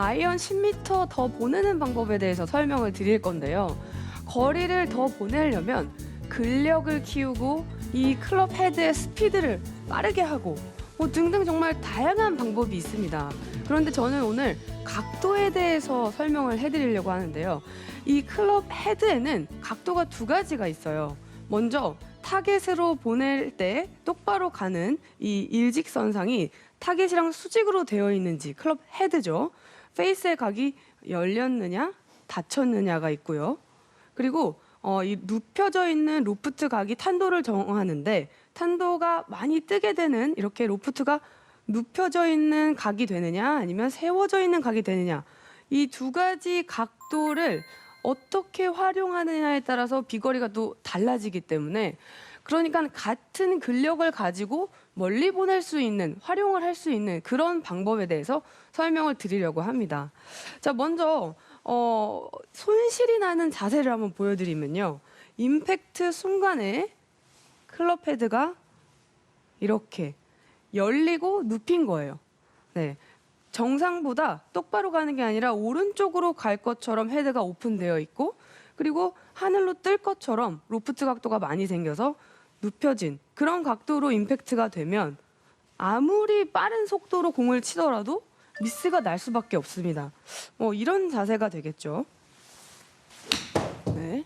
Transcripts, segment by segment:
아이언 10m 더 보내는 방법에 대해서 설명을 드릴 건데요. 거리를 더 보내려면 근력을 키우고 이 클럽 헤드의 스피드를 빠르게 하고 뭐 등등 정말 다양한 방법이 있습니다. 그런데 저는 오늘 각도에 대해서 설명을 해드리려고 하는데요. 이 클럽 헤드에는 각도가 두 가지가 있어요. 먼저 타겟으로 보낼 때 똑바로 가는 이 일직선상이 타겟이랑 수직으로 되어 있는지 클럽 헤드죠. 페이스의 각이 열렸느냐 닫혔느냐가 있고요. 그리고 어, 이 눕혀져 있는 로프트 각이 탄도를 정하는데 탄도가 많이 뜨게 되는 이렇게 로프트가 눕혀져 있는 각이 되느냐 아니면 세워져 있는 각이 되느냐 이 두 가지 각도를 어떻게 활용하느냐에 따라서 비거리가 또 달라지기 때문에 그러니까 같은 근력을 가지고 멀리 보낼 수 있는 활용을 할 수 있는 그런 방법에 대해서 설명을 드리려고 합니다. 자 먼저 어, 손실이 나는 자세를 한번 보여드리면요. 임팩트 순간에 클럽 헤드가 이렇게 열리고 눕힌 거예요. 네. 정상보다 똑바로 가는 게 아니라 오른쪽으로 갈 것처럼 헤드가 오픈되어 있고 그리고 하늘로 뜰 것처럼 로프트 각도가 많이 생겨서 눕혀진 그런 각도로 임팩트가 되면 아무리 빠른 속도로 공을 치더라도 미스가 날 수밖에 없습니다. 뭐 이런 자세가 되겠죠. 네.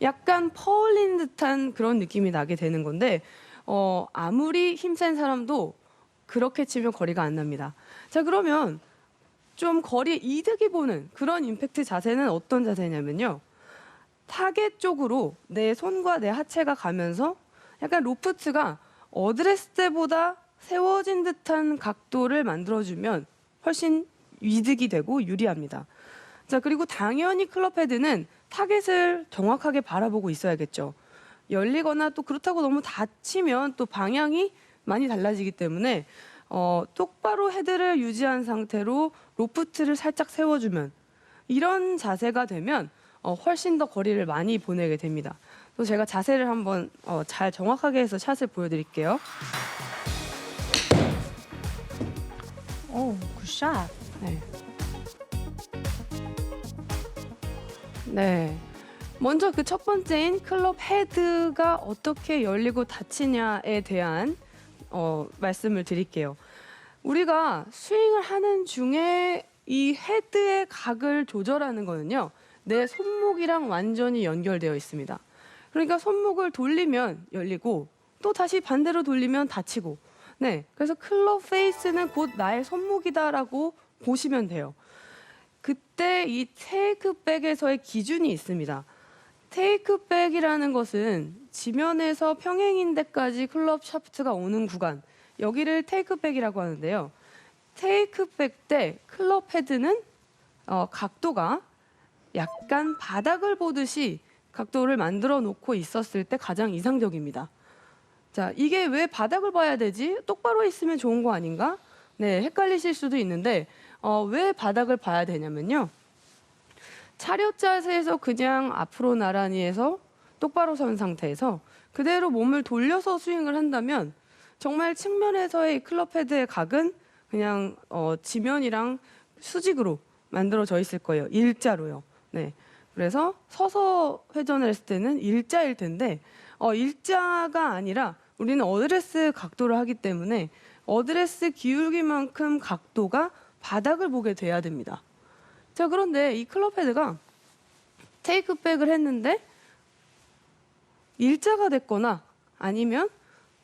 약간 퍼올린 듯한 그런 느낌이 나게 되는 건데 어, 아무리 힘센 사람도 그렇게 치면 거리가 안 납니다. 자 그러면 좀 거리에 이득이 보는 그런 임팩트 자세는 어떤 자세냐면요. 타겟 쪽으로 내 손과 내 하체가 가면서 약간 로프트가 어드레스 때보다 세워진 듯한 각도를 만들어주면 훨씬 이득이 되고 유리합니다. 자, 그리고 당연히 클럽 헤드는 타겟을 정확하게 바라보고 있어야겠죠. 열리거나 또 그렇다고 너무 닫히면 또 방향이 많이 달라지기 때문에 어, 똑바로 헤드를 유지한 상태로 로프트를 살짝 세워주면 이런 자세가 되면 어, 훨씬 더 거리를 많이 보내게 됩니다. 또 제가 자세를 한번 어, 잘 정확하게 해서 샷을 보여드릴게요. 오, 굿샷. 네. 네. 먼저 그 첫 번째인 클럽 헤드가 어떻게 열리고 닫히냐에 대한 어, 말씀을 드릴게요. 우리가 스윙을 하는 중에 이 헤드의 각을 조절하는 거는요. 내 손목이랑 완전히 연결되어 있습니다. 그러니까 손목을 돌리면 열리고 또 다시 반대로 돌리면 닫히고 네. 그래서 클럽 페이스는 곧 나의 손목이다라고 보시면 돼요. 그때 이 테이크백에서의 기준이 있습니다. 테이크백이라는 것은 지면에서 평행인대까지 클럽 샤프트가 오는 구간, 여기를 테이크백이라고 하는데요. 테이크백 때 클럽 헤드는 어, 각도가 약간 바닥을 보듯이 각도를 만들어 놓고 있었을 때 가장 이상적입니다. 자, 이게 왜 바닥을 봐야 되지? 똑바로 있으면 좋은 거 아닌가? 네, 헷갈리실 수도 있는데 어, 왜 바닥을 봐야 되냐면요. 차렷 자세에서 그냥 앞으로 나란히 해서 똑바로 선 상태에서 그대로 몸을 돌려서 스윙을 한다면 정말 측면에서의 클럽 헤드의 각은 그냥 어, 지면이랑 수직으로 만들어져 있을 거예요. 일자로요. 네. 그래서 서서 회전을 했을 때는 일자일 텐데 어, 일자가 아니라 우리는 어드레스 각도를 하기 때문에 어드레스 기울기만큼 각도가 바닥을 보게 돼야 됩니다. 자, 그런데 이 클럽 헤드가 테이크백을 했는데 일자가 됐거나 아니면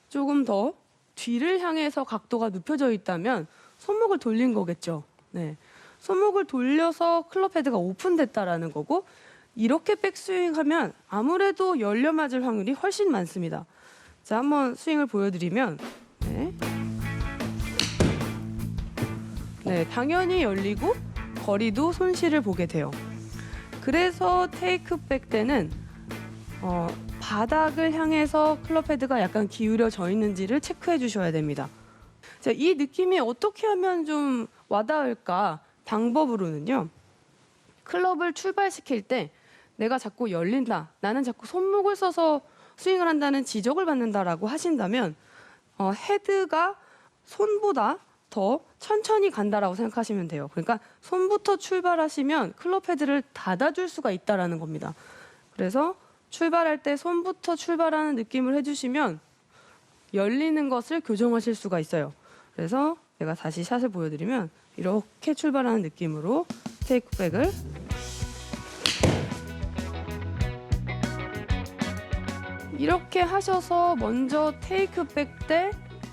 조금 더 뒤를 향해서 각도가 눕혀져 있다면 손목을 돌린 거겠죠. 네. 손목을 돌려서 클럽 헤드가 오픈됐다라는 거고 이렇게 백스윙하면 아무래도 열려 맞을 확률이 훨씬 많습니다. 자, 한번 스윙을 보여드리면 네. 네, 당연히 열리고 거리도 손실을 보게 돼요. 그래서 테이크백 때는 어, 바닥을 향해서 클럽 헤드가 약간 기울여져 있는지를 체크해 주셔야 됩니다. 자, 이 느낌이 어떻게 하면 좀 와닿을까? 방법으로는요. 클럽을 출발시킬 때 내가 자꾸 열린다. 나는 자꾸 손목을 써서 스윙을 한다는 지적을 받는다라고 하신다면 어, 헤드가 손보다 더 천천히 간다라고 생각하시면 돼요. 그러니까 손부터 출발하시면 클럽 헤드를 닫아줄 수가 있다라는 겁니다. 그래서 출발할 때 손부터 출발하는 느낌을 해주시면 열리는 것을 교정하실 수가 있어요. 그래서 제가 다시 샷을 보여드리면 이렇게 출발하는 느낌으로 테이크백을 이렇게 하셔서 먼저 테이크백 때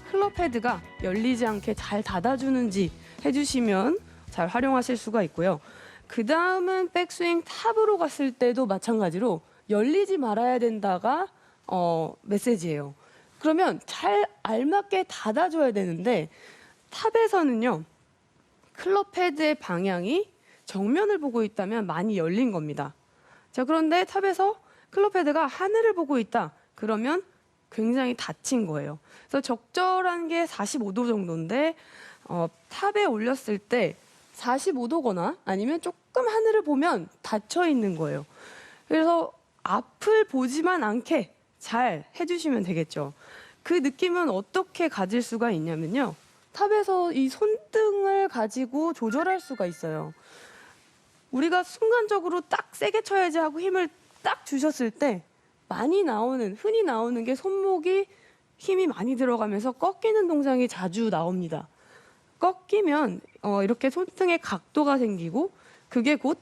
클럽 헤드가 열리지 않게 잘 닫아주는지 해주시면 잘 활용하실 수가 있고요. 그 다음은 백스윙 탑으로 갔을 때도 마찬가지로 열리지 말아야 된다가 어, 메시지예요. 그러면 잘 알맞게 닫아줘야 되는데 탑에서는요 클럽 헤드의 방향이 정면을 보고 있다면 많이 열린 겁니다. 자 그런데 탑에서 클럽 헤드가 하늘을 보고 있다. 그러면 굉장히 닫힌 거예요. 그래서 적절한 게 45도 정도인데 어, 탑에 올렸을 때 45도거나 아니면 조금 하늘을 보면 닫혀 있는 거예요. 그래서 앞을 보지만 않게 잘 해주시면 되겠죠. 그 느낌은 어떻게 가질 수가 있냐면요. 탑에서 이 손등을 가지고 조절할 수가 있어요. 우리가 순간적으로 딱 세게 쳐야지 하고 힘을 딱 주셨을 때 많이 나오는 흔히 나오는 게 손목이 힘이 많이 들어가면서 꺾이는 동작이 자주 나옵니다. 꺾이면 어, 이렇게 손등에 각도가 생기고 그게 곧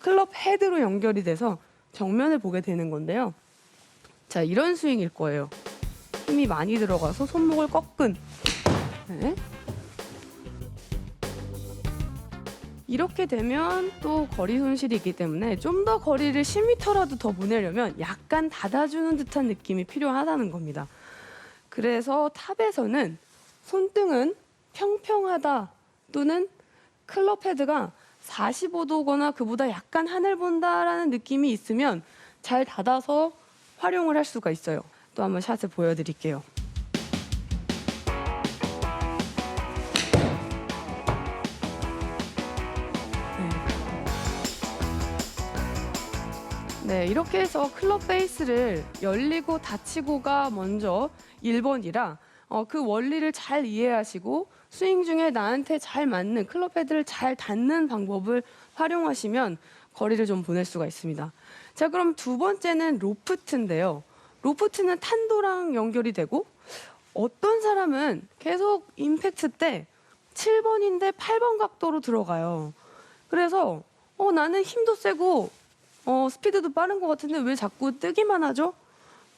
클럽 헤드로 연결이 돼서 정면을 보게 되는 건데요. 자 이런 스윙일 거예요. 힘이 많이 들어가서 손목을 꺾은. 네. 이렇게 되면 또 거리 손실이 있기 때문에 좀 더 거리를 10m라도 더 보내려면 약간 닫아주는 듯한 느낌이 필요하다는 겁니다. 그래서 탑에서는 손등은 평평하다 또는 클럽 헤드가 45도거나 그보다 약간 하늘 본다라는 느낌이 있으면 잘 닫아서 활용을 할 수가 있어요. 또 한번 샷을 보여드릴게요. 네, 이렇게 해서 클럽 베이스를 열리고 닫히고가 먼저 1번이라 어, 그 원리를 잘 이해하시고 스윙 중에 나한테 잘 맞는 클럽 헤드를 잘 닫는 방법을 활용하시면 거리를 좀 보낼 수가 있습니다. 자, 그럼 두 번째는 로프트인데요. 로프트는 탄도랑 연결이 되고 어떤 사람은 계속 임팩트 때 7번인데 8번 각도로 들어가요. 그래서 어, 나는 힘도 세고 어, 스피드도 빠른 것 같은데 왜 자꾸 뜨기만 하죠?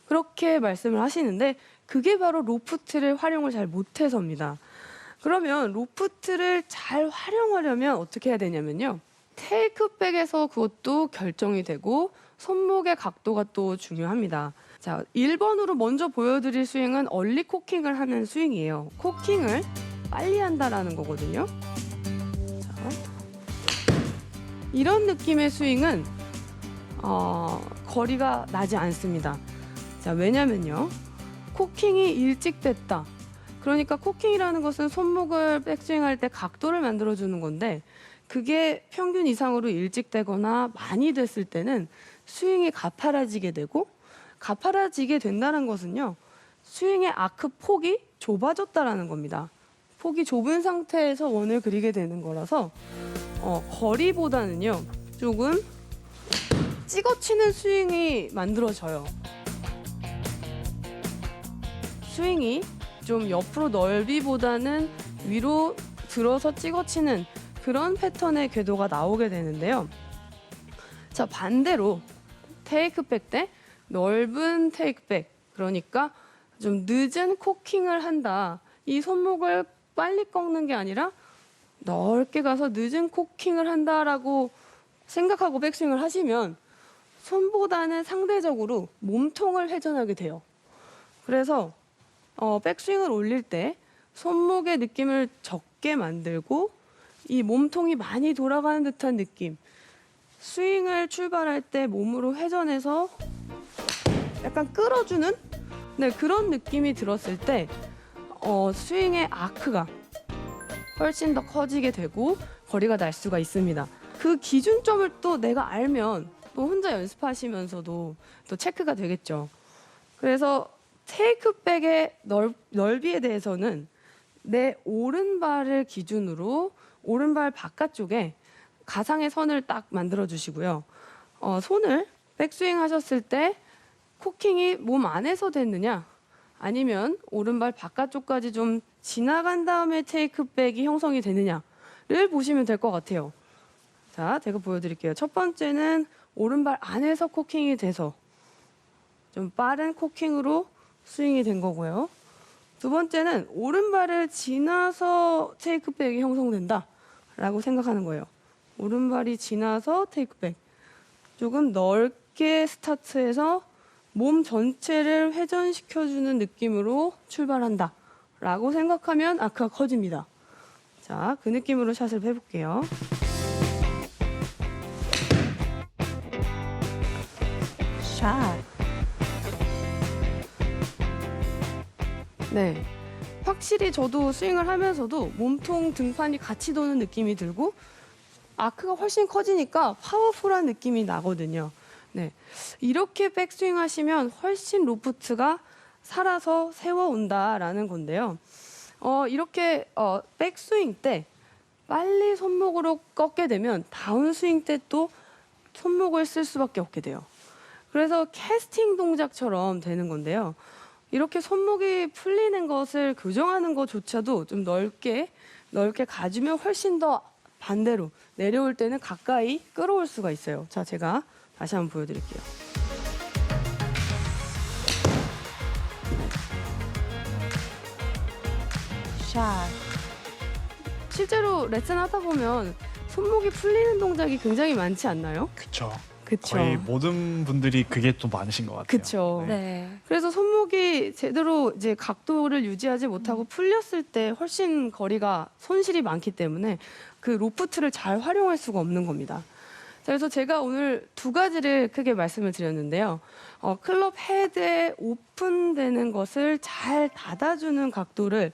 그렇게 말씀을 하시는데 그게 바로 로프트를 활용을 잘 못해서입니다. 그러면 로프트를 잘 활용하려면 어떻게 해야 되냐면요. 테이크백에서 그것도 결정이 되고 손목의 각도가 또 중요합니다. 자, 1번으로 먼저 보여드릴 스윙은 얼리 코킹을 하는 스윙이에요. 코킹을 빨리 한다라는 거거든요. 자, 이런 느낌의 스윙은 어, 거리가 나지 않습니다. 자, 왜냐면요. 코킹이 일찍 됐다. 그러니까 코킹이라는 것은 손목을 백스윙할 때 각도를 만들어 주는 건데 그게 평균 이상으로 일찍 되거나 많이 됐을 때는 스윙이 가파라지게 되고 가파라지게 된다는 것은요. 스윙의 아크 폭이 좁아졌다라는 겁니다. 폭이 좁은 상태에서 원을 그리게 되는 거라서 어, 거리보다는요. 조금 찍어치는 스윙이 만들어져요. 스윙이 좀 옆으로 넓이보다는 위로 들어서 찍어치는 그런 패턴의 궤도가 나오게 되는데요. 자, 반대로 테이크백 때 넓은 테이크백, 그러니까 좀 늦은 코킹을 한다. 이 손목을 빨리 꺾는 게 아니라 넓게 가서 늦은 코킹을 한다라고 생각하고 백스윙을 하시면 손보다는 상대적으로 몸통을 회전하게 돼요. 그래서 어, 백스윙을 올릴 때 손목의 느낌을 적게 만들고 이 몸통이 많이 돌아가는 듯한 느낌. 스윙을 출발할 때 몸으로 회전해서 약간 끌어주는 네, 그런 느낌이 들었을 때 어, 스윙의 아크가 훨씬 더 커지게 되고 거리가 날 수가 있습니다. 그 기준점을 또 내가 알면 또 혼자 연습하시면서도 또 체크가 되겠죠. 그래서 테이크백의 넓, 넓이에 대해서는 내 오른발을 기준으로 오른발 바깥쪽에 가상의 선을 딱 만들어 주시고요. 어, 손을 백스윙 하셨을 때 코킹이 몸 안에서 됐느냐 아니면 오른발 바깥쪽까지 좀 지나간 다음에 테이크백이 형성이 되느냐를 보시면 될 것 같아요. 자, 제가 보여드릴게요. 첫 번째는 오른발 안에서 코킹이 돼서 좀 빠른 코킹으로 스윙이 된 거고요. 두 번째는 오른발을 지나서 테이크백이 형성된다라고 생각하는 거예요. 오른발이 지나서 테이크백. 조금 넓게 스타트해서 몸 전체를 회전시켜주는 느낌으로 출발한다 라고 생각하면 아크가 커집니다. 자, 그 느낌으로 샷을 해볼게요. 샷. 네. 확실히 저도 스윙을 하면서도 몸통 등판이 같이 도는 느낌이 들고 아크가 훨씬 커지니까 파워풀한 느낌이 나거든요. 네. 이렇게 백스윙 하시면 훨씬 로프트가 살아서 세워온다라는 건데요. 어, 이렇게 어, 백스윙 때 빨리 손목으로 꺾게 되면 다운스윙 때 또 손목을 쓸 수밖에 없게 돼요. 그래서 캐스팅 동작처럼 되는 건데요. 이렇게 손목이 풀리는 것을 교정하는 것조차도 좀 넓게 넓게 가주면 훨씬 더 반대로 내려올 때는 가까이 끌어올 수가 있어요. 자, 제가 다시 한번 보여드릴게요. 샷. 실제로 레슨 하다 보면 손목이 풀리는 동작이 굉장히 많지 않나요? 그쵸. 그쵸. 거의 모든 분들이 그게 또 많으신 것 같아요. 그쵸. 네. 그래서 손목이 제대로 이제 각도를 유지하지 못하고 풀렸을 때 훨씬 거리가 손실이 많기 때문에 그 로프트를 잘 활용할 수가 없는 겁니다. 자, 그래서 제가 오늘 두 가지를 크게 말씀을 드렸는데요. 어, 클럽 헤드에 오픈되는 것을 잘 닫아주는 각도를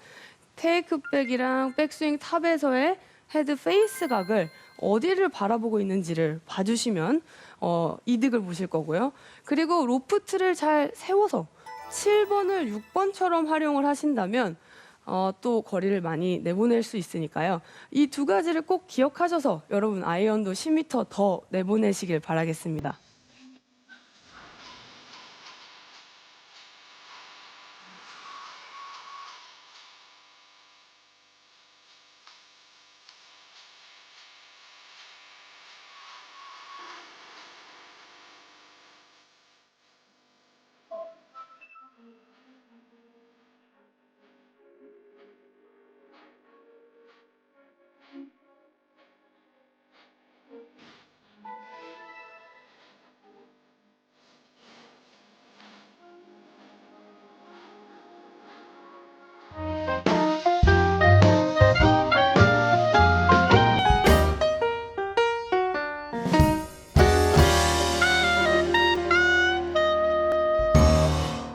테이크백이랑 백스윙 탑에서의 헤드 페이스 각을 어디를 바라보고 있는지를 봐주시면 어, 이득을 보실 거고요. 그리고 로프트를 잘 세워서 7번을 6번처럼 활용을 하신다면 어, 또 거리를 많이 내보낼 수 있으니까요. 이 두 가지를 꼭 기억하셔서 여러분 아이언도 10m 더 내보내시길 바라겠습니다.